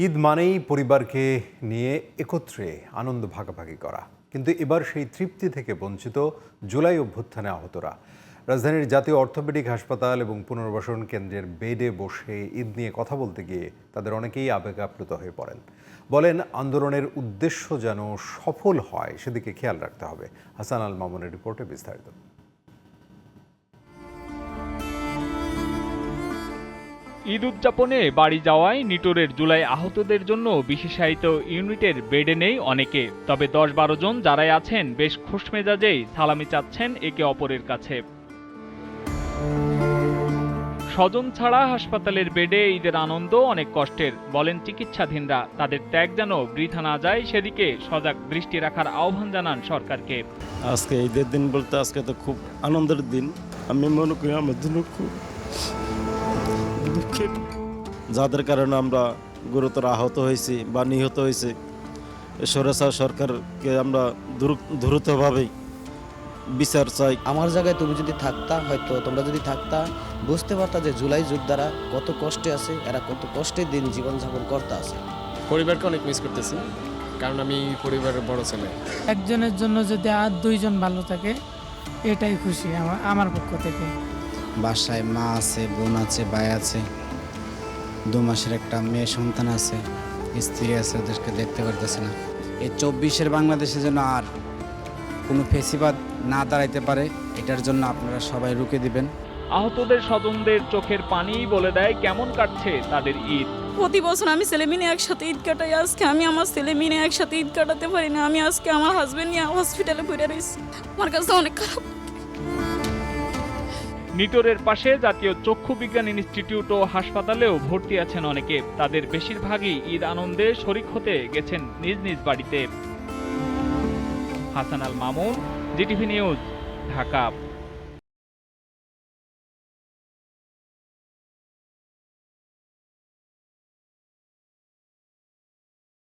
ঈদ মানেই পরিবারকে নিয়ে একত্রে আনন্দ ভাগাভাগি করা। কিন্তু এবার সেই তৃপ্তি থেকে বঞ্চিত জুলাই অভ্যুত্থানে আহতরা। রাজধানীর জাতীয় অর্থোপেডিক হাসপাতাল এবং পুনর্বাসন কেন্দ্রের বেডে বসে ঈদ নিয়ে কথা বলতে গিয়ে তাদের অনেকেই আবেগ আপ্লুত হয়ে পড়েন। বলেন, আন্দোলনের উদ্দেশ্য যেন সফল হয়, সেদিকে খেয়াল রাখতে হবে। হাসান আল মামুনের রিপোর্টে বিস্তারিত। ঈদ উদযাপনে বাড়ি যাওয়ায় নিটোরের জুলাই আহতদের জন্য বিশেষায়িত ইউনিটের বেডে নেই অনেকে। তবে দশ বারো জন যারাই আছেন, বেশ খুশমেজাজেই সালামি চাচ্ছেন একে অপরের কাছে। স্বজন ছাড়া হাসপাতালের বেডে ঈদের আনন্দ অনেক কষ্টের, বলেন চিকিৎসাধীনরা। তাদের ত্যাগ যেন বৃথা না যায়, সেদিকে সজাগ দৃষ্টি রাখার আহ্বান জানান সরকারকে। আজকে ঈদের দিন বলতে আজকে তো খুব আনন্দের দিন। আমি মনে করি আমার জন্য খুব যাদের কারণে আমরা গুরুতর আহত হয়েছি বা নিহত হয়েছি সরেসা সরকারকে আমরা দ্রু- দ্রুতভাবেই বিচার চাই। আমার জায়গায় তুমি যদি থাকতা হয়তো তোমরা যদি থাকতা বুঝতে পারতা যে জুলাই যোদ্ধারা কত কষ্টে আছে এরা কত কষ্টে দিন জীবনযাপন করতে আছে। পরিবারকে অনেক মিস করতেছি কারণ আমি পরিবারের বড় ছেলে। একজনের জন্য যদি আর দুইজন ভালো থাকে এটাই খুশি আমার আমার পক্ষ থেকে। বাসায় মা আছে বোন আছে ভাই আছে। দু মাসের একটা মেয়ে সন্তান আছে স্ত্রী আছে ওদেরকে দেখতে পারতেছে না। এই চব্বিশের বাংলাদেশে যেন আর কোনো ফেসিবাদ না দাঁড়াইতে পারে এটার জন্য আপনারা সবাই রুখে দিবেন। আহতদের স্বজনদের চোখের পানি বলে দেয় কেমন কাটছে তাদের ঈদ। প্রতি বছর আমি ছেলে মেয়ে একসাথে ঈদ কাটাই। আজকে আমি আমার ছেলে মেয়ে একসাথে ঈদ কাটাতে পারি না। আমি আজকে আমার হাজবেন্ড নিয়ে হসপিটালে ঘুরে রয়েছি। আমার কাছে অনেক খারাপ। নিটোরের পাশে জাতীয় চক্ষু বিজ্ঞান ইনস্টিটিউট ও হাসপাতালেও ভর্তি আছেন অনেকে। তাদের বেশিরভাগই ঈদ আনন্দে শরিক হতে গেছেন নিজ নিজ বাড়িতে। Hasan Al Mamun GTV news, Dhaka.